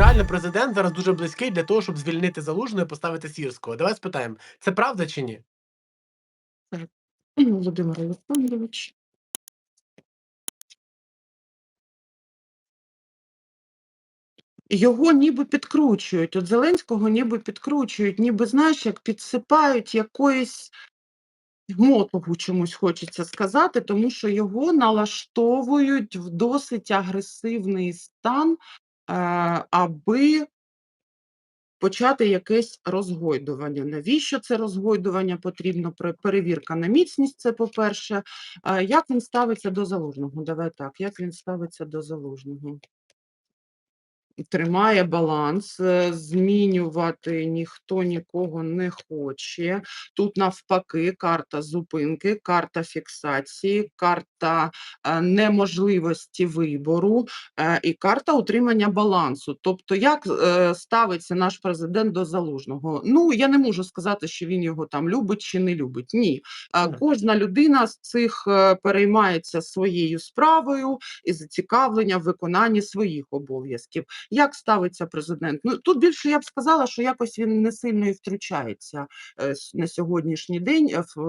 реально президент зараз дуже близький для того, щоб звільнити Залужного і поставити Сірського. Давай спитаємо, це правда чи ні? Володимир Олександрович. Його ніби підкручують. От Зеленського ніби підкручують, ніби, знаєш, як підсипають якоїсь мотогу чомусь хочеться сказати, тому що його налаштовують в досить агресивний стан, аби почати якесь розгойдування. Навіщо це розгойдування потрібно? Перевірка на міцність, це по-перше. Як він ставиться до залужного? Давай так, як він ставиться до залужного? Тримає баланс, е, змінювати ніхто нікого не хоче. Тут навпаки карта зупинки, карта фіксації, карта е, неможливості вибору е, і карта утримання балансу. Тобто, як ставиться наш президент до залужного? Ну я не можу сказати, що він його там любить чи не любить. Ні, кожна людина з цих переймається своєю справою і зацікавлення в виконанні своїх обов'язків. Як ставиться президент? Ну тут більше я б сказала, що якось він не сильно і втручається е, на сьогоднішній день е, в,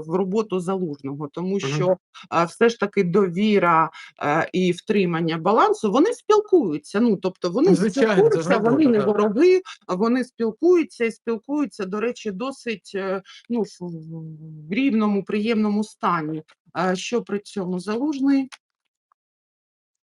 в роботу залужного, тому що все ж таки довіра е, і втримання балансу вони спілкуються. Ну тобто вони звичайно, спілкуються, вони не вороги, вони спілкуються і спілкуються, до речі, досить ну, в, рівному, приємному стані. Що при цьому залужний?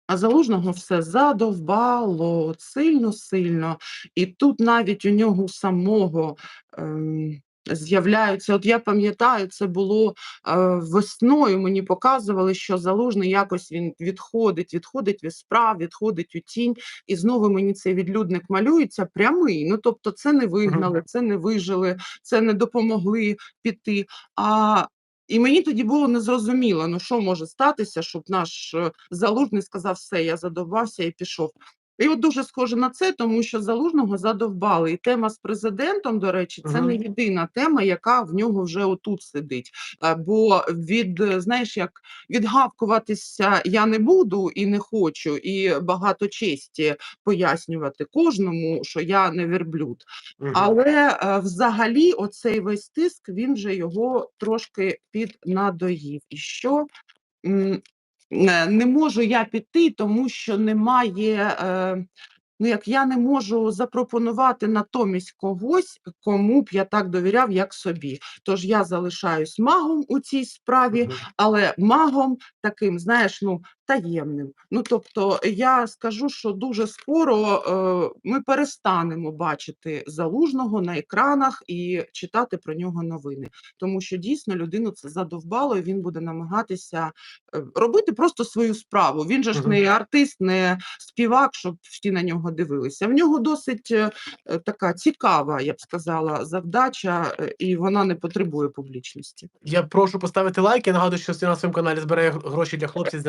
А залужного все задовбало сильно-сильно. І тут навіть у нього самого ем, з'являються. От я пам'ятаю, це було е, весною. Мені показували, що залужний якось він відходить, відходить від справ, відходить у тінь, і знову мені цей відлюдник малюється прямий. Ну тобто, це не вигнали, це не вижили, це не допомогли піти. А і мені тоді було незрозуміло, ну що може статися, щоб наш е, залужний сказав, все, я задовбався і пішов. І от дуже схоже на це, тому що залужного задовбали. І тема з президентом, до речі, це не єдина тема, яка в нього вже отут сидить. Е, Бо від, е, знаєш, як відгавкуватися я не буду і не хочу, і багато честі пояснювати кожному, що я не верблюд. Мгм. Але е, взагалі оцей весь тиск він вже його трошки піднадоїв. І що не можу я піти, тому що немає. Е, Ну, як я не можу запропонувати натомість когось, кому б я так довіряв, як собі. Тож я залишаюсь магом у цій справі, але магом таким, знаєш, ну таємним. Ну тобто, я скажу, що дуже скоро е, ми перестанемо бачити залужного на екранах і читати про нього новини, тому що дійсно людину це задовбало, і він буде намагатися е, робити просто свою справу. Він же ж не артист, не співак, щоб всі на нього дивилися. В нього досить е, така цікава, я б сказала, завдача, е, і вона не потребує публічності. Я прошу поставити лайк. Я нагадую, що на своєму каналі збирає гроші для хлопців з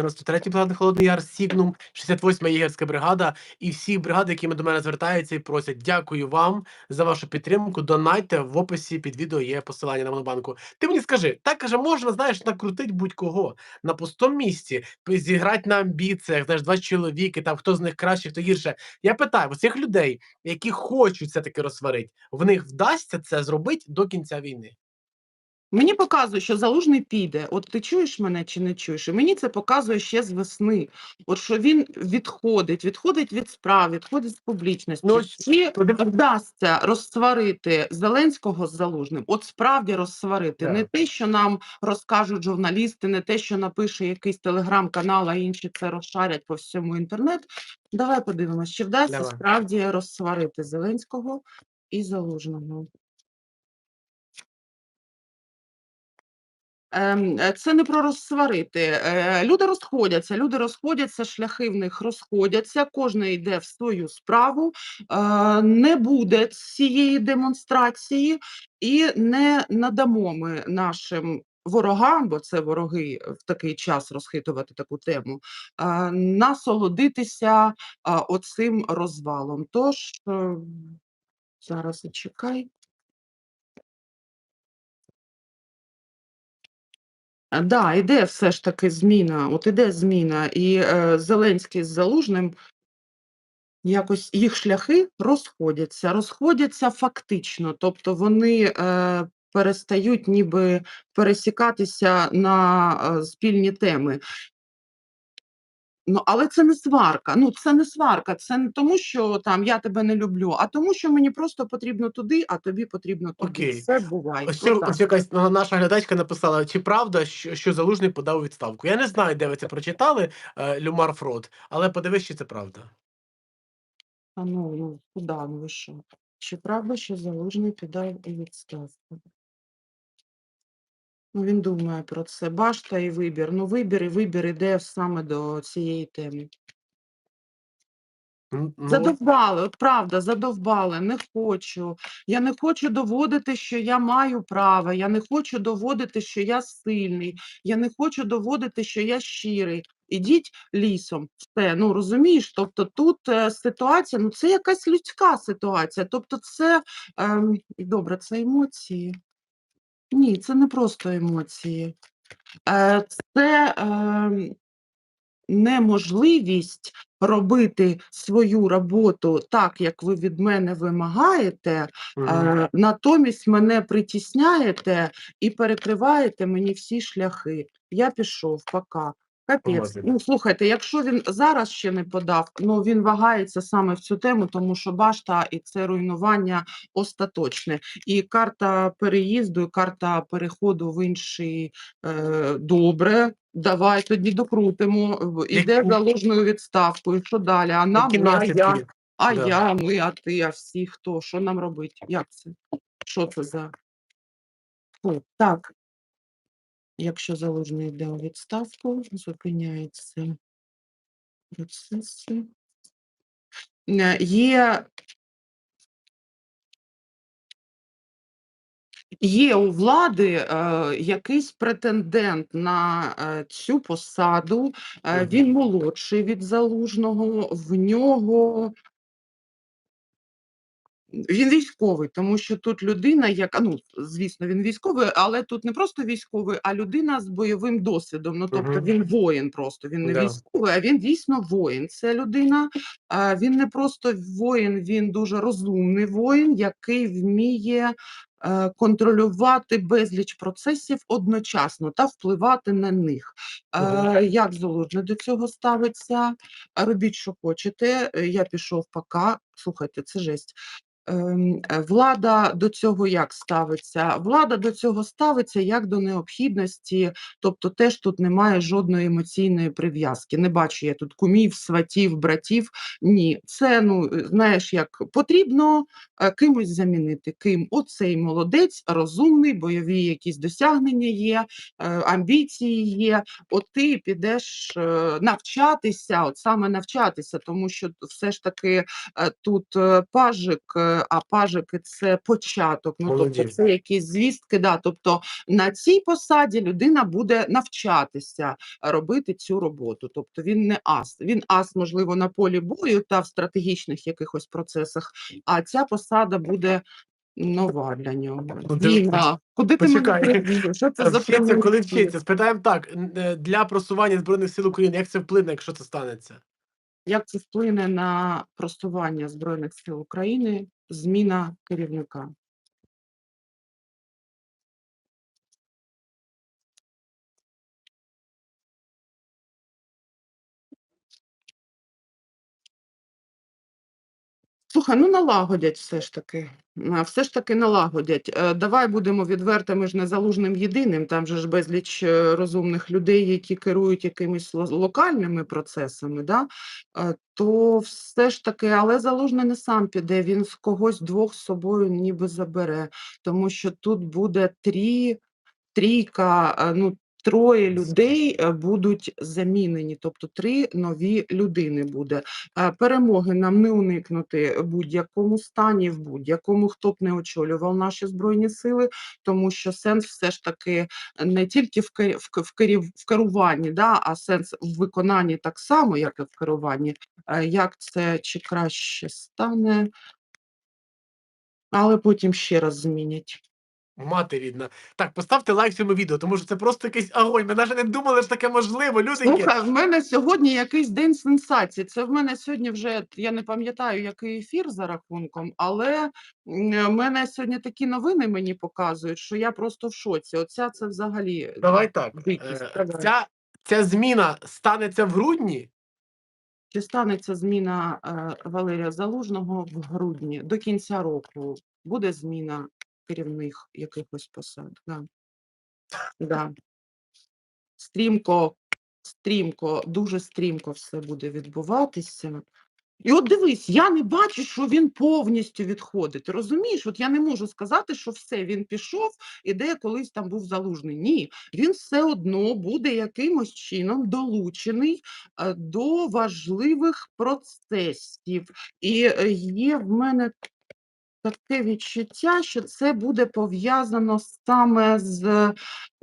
93-ї бригади Холодний Яр, Сігнум, 68-ма єгерська бригада і всі бригади, які до мене звертаються і просять. Дякую вам за вашу підтримку. Донайте в описі під відео є посилання на монобанку. Ти мені скажи, так каже, можна, знаєш, накрутить будь-кого на пустому місці, зіграти на амбіціях, знаєш, два чоловіки, там хто з них краще, хто гірше. Я питаю, у цих людей, які хочуть все таки розсварити, в них вдасться це зробити до кінця війни. Мені показує, що залужний піде. От ти чуєш мене чи не чуєш? І мені це показує ще з весни. От що він відходить, відходить від справ, відходить з публічності. Ну, Чи вдасться розсварити Зеленського з залужним? От справді розсварити. Не те, що нам розкажуть журналісти, не те, що напише якийсь телеграм-канал, а інші це розшарять по всьому інтернету. Давай подивимось, чи вдасться Давай. справді розсварити Зеленського і залужного. Це не про розсварити. Е, Люди розходяться, люди розходяться, шляхи в них розходяться, кожен йде в свою справу. Е, Не буде цієї демонстрації, і не надамо ми нашим ворогам, бо це вороги в такий час розхитувати таку тему, е, насолодитися е, оцим розвалом. Тож е, зараз чекай. Да, іде все ж таки зміна. От іде зміна, і е, Зеленський з Залужним якось їх шляхи розходяться, розходяться фактично, тобто вони е, перестають ніби пересікатися на е, спільні теми. Ну, але це не сварка. Ну, це не сварка. Це не тому, що там я тебе не люблю, а тому, що мені просто потрібно туди, а тобі потрібно туди. Окей. Все буває. Ось, Отак. ось якась наша глядачка написала, чи правда, що, що Залужний подав у відставку. Я не знаю, де ви це прочитали, е, Люмар Фрод, але подивись, чи це правда. А ну, ну куди ну ви що? Чи правда, що залужний піде у відставку? Ну, він думає про це. Башта і вибір. Ну, вибір і вибір іде саме до цієї теми. Ну, Задовбали, от правда, задовбали, не хочу. Я не хочу доводити, що я маю право, я не хочу доводити, що я сильний, я не хочу доводити, що я щирий. Ідіть лісом. Все, ну розумієш, тобто тут е, ситуація, ну це якась людська ситуація. Тобто, це ем, добре, це емоції. Ні, це не просто емоції. Е, це ем, неможливість робити свою роботу так, як ви від мене вимагаєте, е, натомість мене притісняєте і перекриваєте мені всі шляхи. Я пішов, пока. Капець. Ну, слухайте, якщо він зараз ще не подав, ну він вагається саме в цю тему, тому що башта і це руйнування остаточне. І карта переїзду, і карта переходу в інший е, добре. Давай тоді докрутимо. в- Іде Які- заложною відставкою. Що далі? А нам Які а я, а Да. я, ми, а ти, а всі хто? Що нам робити? Як це? Що це за? Так. Якщо залужний йде у відставку, зупиняються процеси. Е, Є Є у влади е, якийсь претендент на е, цю посаду. Е, він молодший від залужного. В нього він військовий, тому що тут людина, яка ну звісно, він військовий, але тут не просто військовий, а людина з бойовим досвідом. Ну тобто він воїн, просто він не Да. військовий, а він дійсно воїн. Це людина. А, він не просто воїн, він дуже розумний воїн, який вміє е, контролювати безліч процесів одночасно та впливати на них. Е, Як залужний до цього ставиться? Робіть, що хочете. Е, Я пішов пока. Слухайте, це жесть. Ем, е, Влада до цього як ставиться? Влада до цього ставиться як до необхідності, тобто теж тут немає жодної емоційної прив'язки. Не бачу я тут кумів, сватів, братів. Ні, це ну е, знаєш, як потрібно е, кимось замінити. Ким оцей молодець, розумний, бойові якісь досягнення є, амбіції є. От ти підеш навчатися, от саме навчатися, тому що все ж таки тут пажик, а пажики це початок. Ну тобто це якісь звістки. Да, тобто на цій посаді людина буде навчатися робити цю роботу. Тобто він не ас. Він ас, можливо, на полі бою та в стратегічних якихось процесах. А ця посада буде нова для нього. Ну, Війна. Куди ти мене Що це за Вчиться, коли вчиться. Спитаємо так: е, для просування Збройних сил України, як це вплине, якщо це станеться? Як це вплине на просування Збройних сил України, зміна керівника? Слухай, ну налагодять все ж таки. Все ж таки налагодять. Е, Давай будемо відвертими ж не залужним єдиним. Там же ж безліч е, розумних людей, які керують якимись локальними процесами. Да? Е, То все ж таки, але залужний не сам піде, він з когось двох з собою ніби забере, тому що тут буде трі, трійка, ну. Троє людей е, будуть замінені, тобто три нові людини буде. Е, Перемоги нам не уникнути в будь-якому стані, в будь-якому хто б не очолював наші збройні сили, тому що сенс все ж таки не тільки в в керуванні, да, а сенс в виконанні так само, як і в керуванні. Е, Як це чи краще стане, але потім ще раз змінять. Мати рідна. Так, поставте лайк цьому відео, тому що це просто якийсь огонь. Ми навіть не думали, що таке можливо. Люденьки. Слухай, в мене сьогодні якийсь день сенсації. Це в мене сьогодні вже я не пам'ятаю, який ефір за рахунком, але в мене сьогодні такі новини мені показують, що я просто в шоці. Оця це взагалі Давай так. дикість. е, Давай. Ця, ця зміна станеться в грудні. Чи станеться зміна е, Валерія Залужного в грудні до кінця року? Буде зміна керівних якихось посад? Да. Да. Стрімко, стрімко, дуже стрімко все буде відбуватися. І от дивись, я не бачу, що він повністю відходить. Розумієш, от я не можу сказати, що все, він пішов і де колись там був залужний. Ні, він все одно буде якимось чином долучений е, до важливих процесів. І е, є в мене таке відчуття, що це буде пов'язано саме з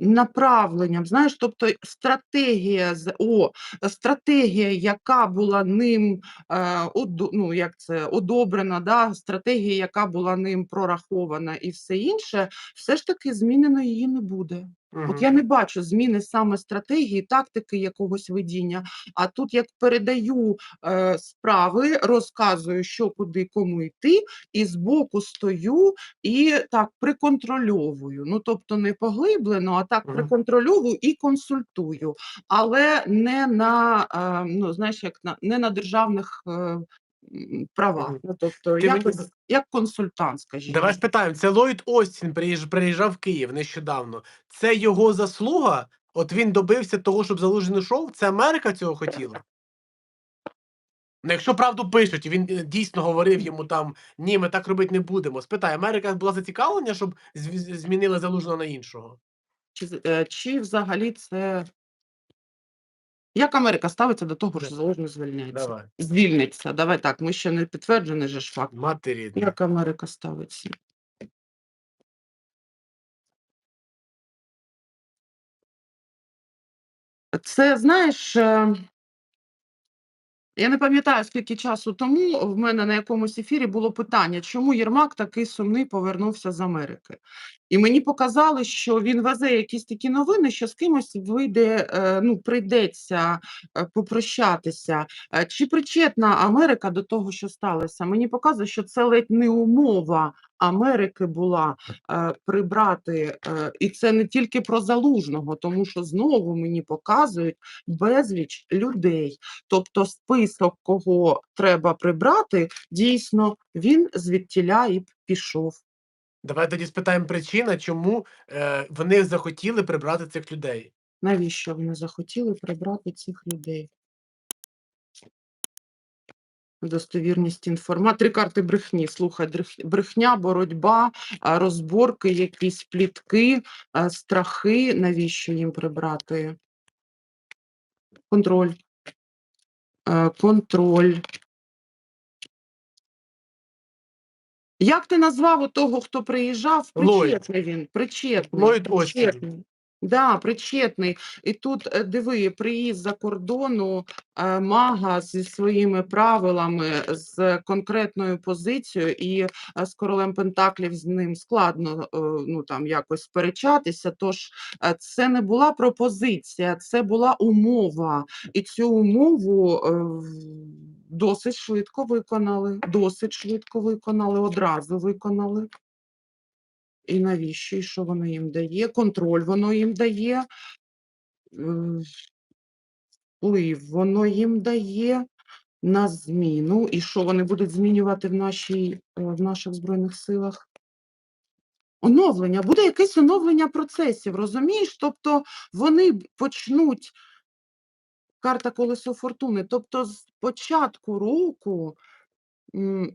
направленням. Знаєш, тобто стратегія о, стратегія, яка була ним е, од, ну, як це, одобрена, да, стратегія, яка була ним прорахована, і все інше, все ж таки змінено її не буде. Мгм. От я не бачу зміни саме стратегії, тактики якогось видіння. А тут як передаю е, справи, розказую, що куди кому йти, і збоку стою і так приконтрольовую. Ну тобто не поглиблено, а так Мгм. приконтрольовую і консультую, але не на е, ну знаєш, як на не на державних. Е, Мгм. ну тобто Ти мені як консультант, скажімо. Давай спитаємо, це Ллойд Остін приїж- приїжджав в Київ нещодавно. Це його заслуга? От він добився того, щоб залужний йшов? Це Америка цього хотіла? Ну, якщо правду пишуть, і він е, дійсно говорив йому там, ні, ми так робити не будемо. Спитай, Америка була зацікавлена, щоб зв- змінили залужного на іншого? Чи, з- е, чи взагалі це. Як Америка ставиться до того, що залужний звільняється? Давай. Звільниться. Давай так, ми ще не підтверджений же ж факт. Мати рідна. Як Америка ставиться? Це, знаєш, е, я не пам'ятаю, скільки часу тому в мене на якомусь ефірі було питання, чому Єрмак такий сумний повернувся з Америки. І мені показали, що він везе якісь такі новини, що з кимось вийде, е, ну, прийдеться е, попрощатися. Е, Чи причетна Америка до того, що сталося? Мені показує, що це ледь не умова Америки була прибрати, і це не тільки про залужного, тому що знову мені показують безліч людей. Тобто список, кого треба прибрати, дійсно він звідтіля і пішов. Давай тоді спитаємо причина, чому е, вони захотіли прибрати цих людей. Навіщо вони захотіли прибрати цих людей? Достовірність інформації. Три карти брехні. Слухай, брехня, боротьба, розборки, якісь плітки, страхи. Навіщо їм прибрати? Контроль. Е, Контроль. Як ти назвав того, хто приїжджав? Ллойд. Причетний він, причетний. Ллойд Остін. причетний. Да, причетний. І тут е, диви, приїзд за кордону е, мага зі своїми правилами, з конкретною позицією, і е, з королем Пентаклів з ним складно ну там якось сперечатися. Тож це не була пропозиція, це була умова. І цю умову досить швидко виконали. Досить швидко виконали, одразу виконали. І навіщо? І що воно їм дає? Контроль воно їм дає. Вплив воно їм дає на зміну. І що вони будуть змінювати в, нашій, е, в наших Збройних силах? Оновлення, буде якесь оновлення процесів, розумієш? Тобто вони почнуть карта колесо фортуни, тобто з початку року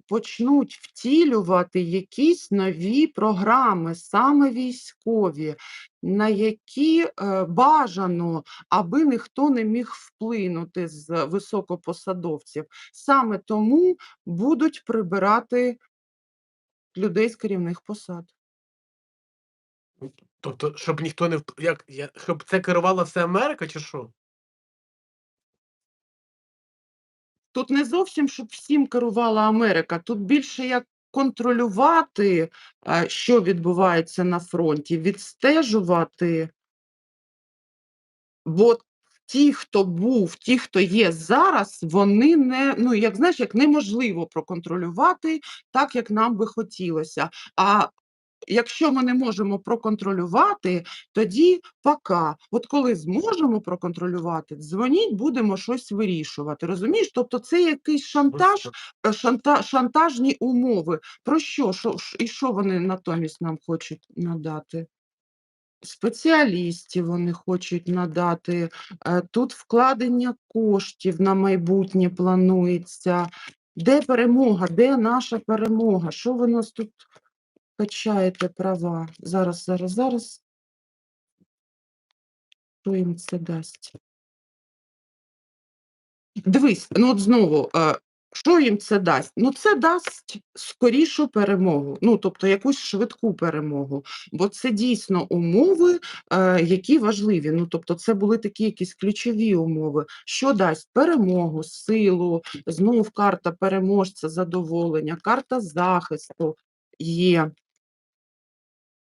почнуть втілювати якісь нові програми, саме військові, на які е, бажано, аби ніхто не міг вплинути з високопосадовців. Саме тому будуть прибирати людей з керівних посад. Тобто, щоб ніхто не як, я, щоб це керувала все Америка, чи що? Тут не зовсім, щоб всім керувала Америка, тут більше як контролювати, що відбувається на фронті, відстежувати. Бо ті, хто був, ті, хто є зараз, вони не ну, як знаєш, як неможливо проконтролювати так, як нам би хотілося. А якщо ми не можемо проконтролювати, тоді пока. От коли зможемо проконтролювати, дзвоніть, будемо щось вирішувати. Розумієш? Тобто це якийсь шантаж, е, шанта, шантажні умови. Про що? Що і що вони натомість нам хочуть надати? Спеціалістів вони хочуть надати. е, Тут вкладення коштів на майбутнє планується. Де перемога? Де наша перемога? Що ви нас тут качаєте права? Зараз, зараз, зараз. Що їм це дасть? Дивись, ну от знову, що їм це дасть? Ну, це дасть скорішу перемогу, ну тобто якусь швидку перемогу, бо це дійсно умови, які важливі. Ну, тобто, це були такі якісь ключові умови. Що дасть перемогу, силу, знов карта переможця, задоволення, карта захисту є.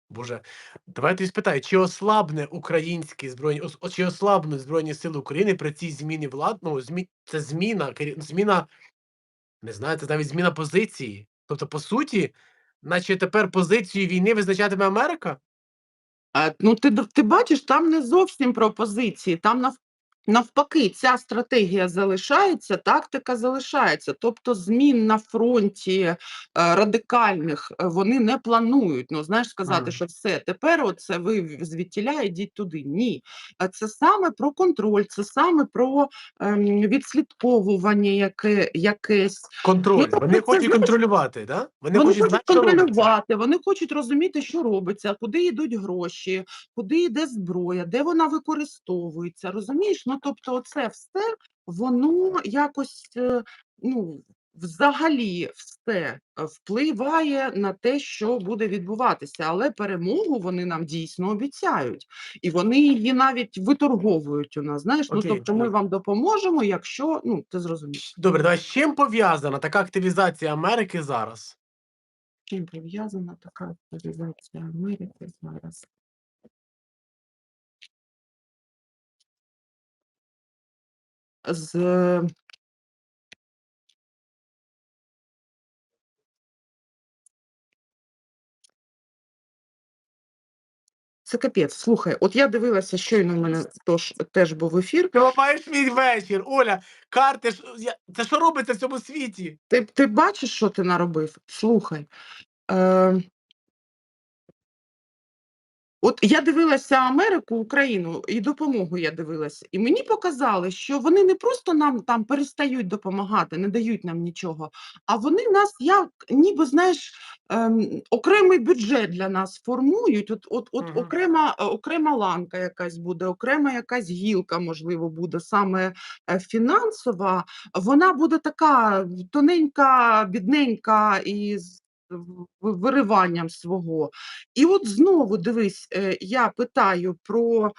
Боже, давайте спитаю, чи ослабне українські збройні чи ослабнуть збройні сили України при цій зміні влад? Ну, змі... це зміна, зміна, не знаю, це навіть зміна позиції. Тобто, по суті, наче тепер позицію війни визначатиме Америка? А, ну, ти, ти бачиш, там не зовсім пропозиції, там нав, навпаки, ця стратегія залишається, тактика залишається. Тобто змін на фронті е, радикальних е, вони не планують. Ну, знаєш, сказати, Мгм. що все, тепер оце ви звідтіля йдіть туди. Ні. Це саме про контроль, це саме про ем, відслідковування яке, якесь. Контроль. тобто Вони це хочуть контролювати, да? Вони, Вони хочуть хочуть контролювати, вони хочуть розуміти, що робиться, куди йдуть гроші, куди йде зброя, де вона використовується. Розумієш? Ну тобто, оце все воно якось е, ну. Взагалі все е, впливає на те, що буде відбуватися, але перемогу вони нам дійсно обіцяють, і вони її навіть виторговують у нас. Знаєш, ну Окей, тобто ми ну. вам допоможемо, якщо ну ти зрозумієш. Добре, давай з чим пов'язана така активізація Америки зараз? Чим пов'язана така активізація Америки зараз? З Це капець. Слухай, от я дивилася, щойно в мене тож, теж був ефір. Ти ламаєш мій вечір, Оля, карти це що робиться в цьому світі? Ти, ти бачиш, що ти наробив? Слухай. Е, От я дивилася Америку, Україну і допомогу я дивилася. І мені показали, що вони не просто нам там перестають допомагати, не дають нам нічого, а вони нас як ніби знаєш, ем, окремий бюджет для нас формують. От, от, от Мгм. окрема, е, окрема ланка якась буде, окрема якась гілка, можливо, буде саме е, фінансова. Вона буде така тоненька, бідненька і вириванням свого. І от знову дивись, е, я питаю про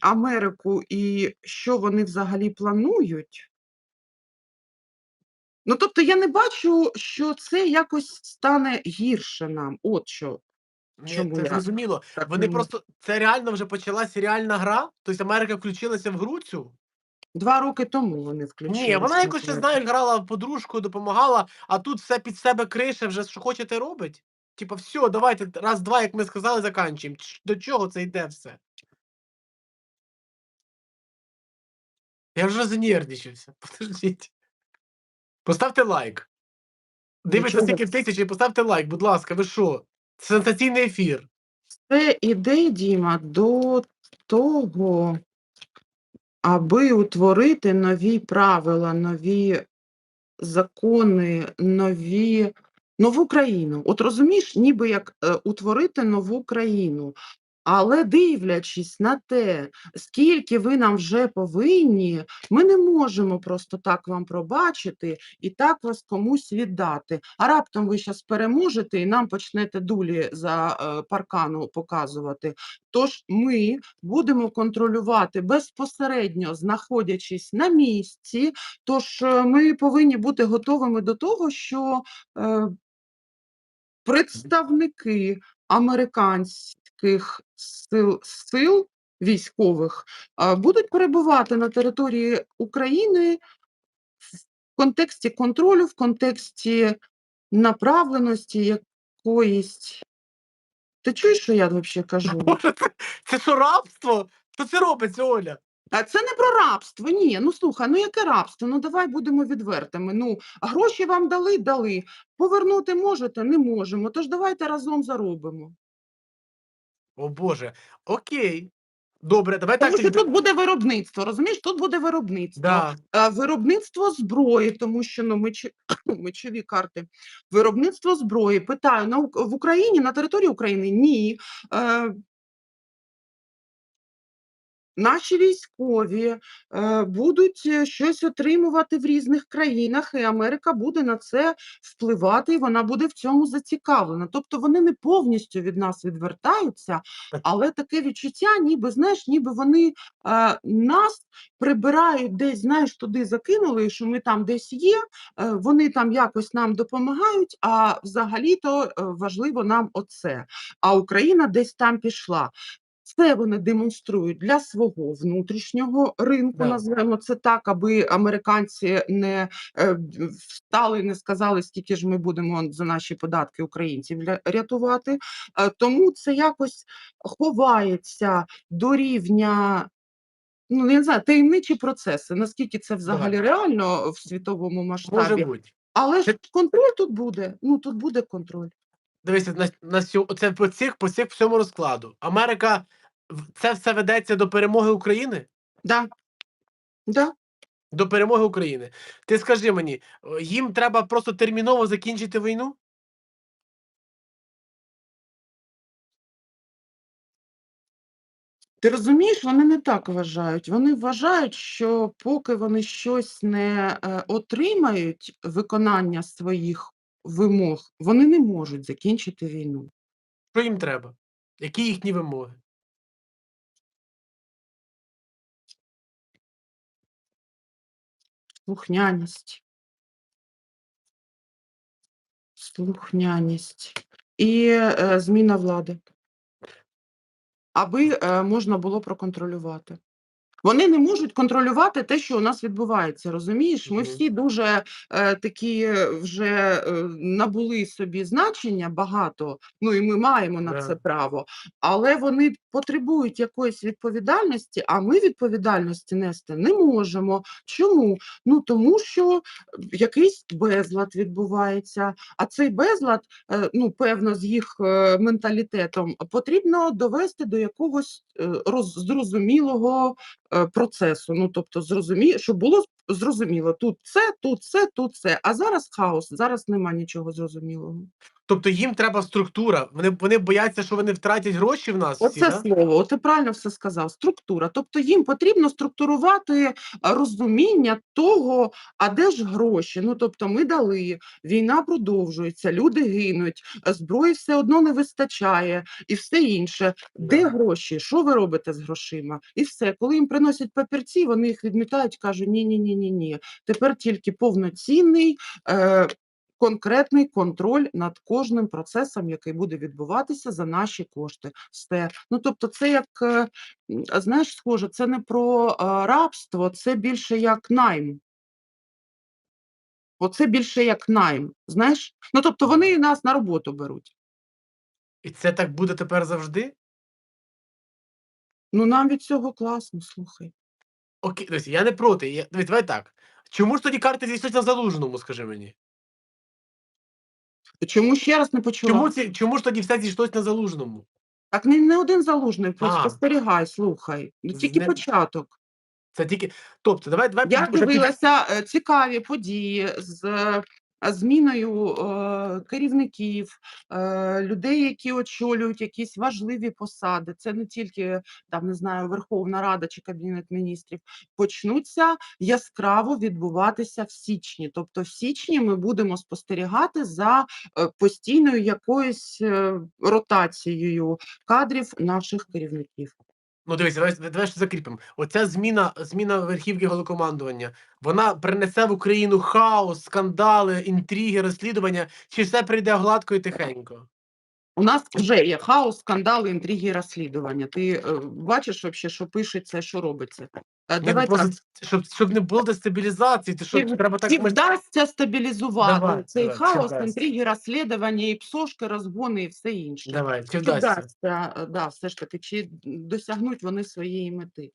Америку і що вони взагалі планують. Ну, тобто я не бачу, що це якось стане гірше нам. От що. Ні, Чому це зрозуміло. так Вони просто це реально вже почалася реальна гра. Тобто Америка включилася в гру цю. Два роки тому вони включили. Ні, вона якось знаєш, грала в подружку, допомагала, а тут все під себе крише, вже що хочете робить. Типа, все, давайте раз, два, як ми сказали, заканчуємо. До чого це йде все? Я вже занервничався. Подождіть. Поставте лайк. Дивіться стільки тисяч і поставте лайк, будь ласка, ви що? Це сенсаційний ефір. Це іде, Діма, до того, аби утворити нові правила, нові закони, нові, нову країну. От розумієш, ніби як е, утворити нову країну. Але дивлячись на те, скільки ви нам вже повинні, ми не можемо просто так вам пробачити і так вас комусь віддати. А раптом ви зараз переможете і нам почнете дулі за е, паркану показувати. Тож ми будемо контролювати безпосередньо, знаходячись на місці. Тож е, ми повинні бути готовими до того, що е, представники американських сил, сил військових будуть перебувати на території України в контексті контролю, в контексті направленості якоїсь. Ти чуєш, що я взагалі кажу? Боже, це, це що рабство? Що це робиться, Оля? А це не про рабство. Ні, ну слухай, ну яке рабство? Ну давай будемо відвертими. Ну, гроші вам дали, дали. Повернути можете, не можемо. Тож давайте разом заробимо. О Боже. Окей. Добре, давай так. Тому що тут буде виробництво, розумієш? Тут буде виробництво. Да. Е, Виробництво зброї, тому що ну, мечі, мечові карти. Виробництво зброї. Питаю, на, в Україні, на території України? Ні. Е, Наші військові е, будуть е, щось отримувати в різних країнах, і Америка буде на це впливати, і вона буде в цьому зацікавлена. Тобто вони не повністю від нас відвертаються, але таке відчуття, ніби знаєш, ніби вони е, нас прибирають десь, знаєш, туди закинули, що ми там десь є, е, вони там якось нам допомагають, а взагалі-то важливо нам оце. А Україна десь там пішла. Це вони демонструють для свого внутрішнього ринку, Да. називаємо це так, аби американці не е, встали, не сказали, скільки ж ми будемо за наші податки українців рятувати. Е, Тому це якось ховається до рівня. Ну, я не знаю, таємничі процеси, наскільки це взагалі реально в світовому Може масштабі. бути. Але ж контроль тут буде. Ну тут буде контроль. Дивися, на, на оце по цих, по цих всьому розкладу. Америка це все ведеться до перемоги України? Да. Да. До перемоги України. Ти скажи мені, їм треба просто терміново закінчити війну? Ти розумієш, вони не так вважають. Вони вважають, що поки вони щось не е, отримають виконання своїх вимог, вони не можуть закінчити війну. Що їм треба? Які їхні вимоги? Слухняність. Слухняність і е, зміна влади, аби е, можна було проконтролювати. Вони не можуть контролювати те, що у нас відбувається. Розумієш, ми всі дуже е, такі е, вже е, набули собі значення багато. Ну і ми маємо на це право, але вони потребують якоїсь відповідальності, а ми відповідальності нести не можемо. Чому? Ну тому що якийсь безлад відбувається, а цей безлад, е, ну певно, з їх е, менталітетом потрібно довести до якогось е, роз, зрозумілого е, процесу. Ну тобто, зрозуміє, щоб було зрозуміло, тут це, тут це, тут це. А зараз хаос, зараз нема нічого зрозумілого. Тобто їм треба структура. Вони, вони бояться, що вони втратять гроші в нас. всі, Оце да? слово, от ти правильно все сказав. Структура. Тобто їм потрібно структурувати е, розуміння того, а де ж гроші. Ну тобто, ми дали, війна продовжується, люди гинуть, е, зброї все одно не вистачає, і все інше. Де Да. гроші? Що ви робите з грошима? І все, коли їм приносять папірці, вони їх відмітають, кажуть: ні, ні, ні, ні, ні. Тепер тільки повноцінний. Е, конкретний контроль над кожним процесом, який буде відбуватися за наші кошти. Все. Ну тобто, це як е, знаєш, схоже, це не про е, рабство, це більше як найм. Оце більше як найм. Знаєш? Ну тобто вони нас на роботу беруть. І це так буде тепер завжди? Ну нам від цього класно, слухай. Окей, дивись, я не проти. Я, дивись, давай так. Чому ж тоді карти зійшлися на залужному, скажи мені? Чому ще раз не почула? Чому, ці, чому ж тоді все зійшлось на залужному? Так не, не один залужний, просто А. спостерігай, слухай. Ну, Тільки не- початок. Це тільки. Тобто, давай, давай Я вже під- дивилася е, цікаві події з е, зміною е, керівників, е, людей, які очолюють якісь важливі посади. Це не тільки там не знаю, Верховна Рада чи Кабінет міністрів. Почнуться яскраво відбуватися в січні. Тобто, в січні ми будемо спостерігати за е, постійною якоюсь ротацією кадрів наших керівників. Ну, дивіться, давай, давай ще закріпимо. Оця зміна, зміна верхівки голокомандування. вона принесе в Україну хаос, скандали, інтриги, розслідування, чи все прийде гладко і тихенько? У нас вже є хаос, скандали, інтриги, розслідування. Ти е, бачиш вообще, що пишеться, що робиться? Ну, просто, так. щоб, щоб не було дестабілізації, то що треба так Чи вдасться стабілізувати Давай, цей давай, хаос, інтриги, розслідування, і псошки, розгони, і все інше? Давай, чи вдасться? е, да, все ж таки, чи досягнуть вони своєї мети?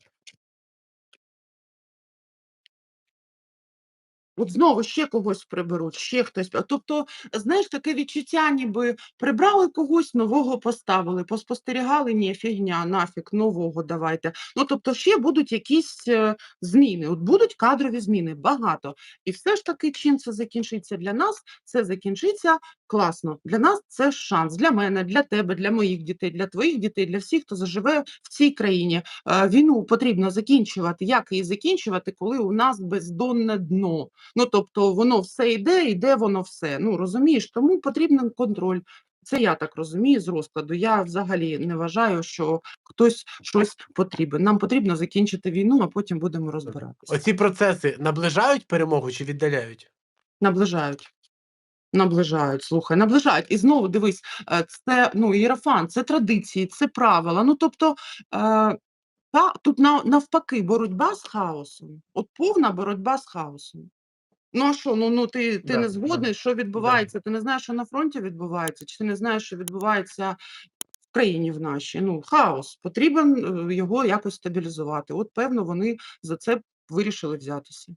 От знову ще когось приберуть, ще хтось. Тобто, знаєш, таке відчуття, ніби прибрали когось, нового поставили, поспостерігали, ні, фігня, нафіг, нового давайте. Ну, тобто, ще будуть якісь е, зміни, от будуть кадрові зміни, багато. І все ж таки, чим це закінчиться для нас? Це закінчиться класно. Для нас це шанс, для мене, для тебе, для моїх дітей, для твоїх дітей, для всіх, хто заживе в цій країні. Е, Війну потрібно закінчувати. Як її закінчувати, коли у нас бездонне дно? Ну тобто воно все йде, йде воно все. Ну розумієш, тому потрібен контроль. Це я так розумію з розкладу. Я взагалі не вважаю, що хтось щось потрібен. Нам потрібно закінчити війну, а потім будемо розбиратися. Оці процеси наближають перемогу чи віддаляють? Наближають. Наближають, слухай, наближають. І знову дивись, е, це ну, іерофан, це традиції, це правила. Ну тобто, е, та, тут на, навпаки боротьба з хаосом. От повна боротьба з хаосом. Ну а що, ну, ну ти, ти Да, не да, згодний, що відбувається? Ти не знаєш, що на фронті відбувається, чи ти не знаєш, що відбувається в країні в нашій? Ну, хаос. Потрібен е, його якось стабілізувати. От, певно, вони за це вирішили взятися.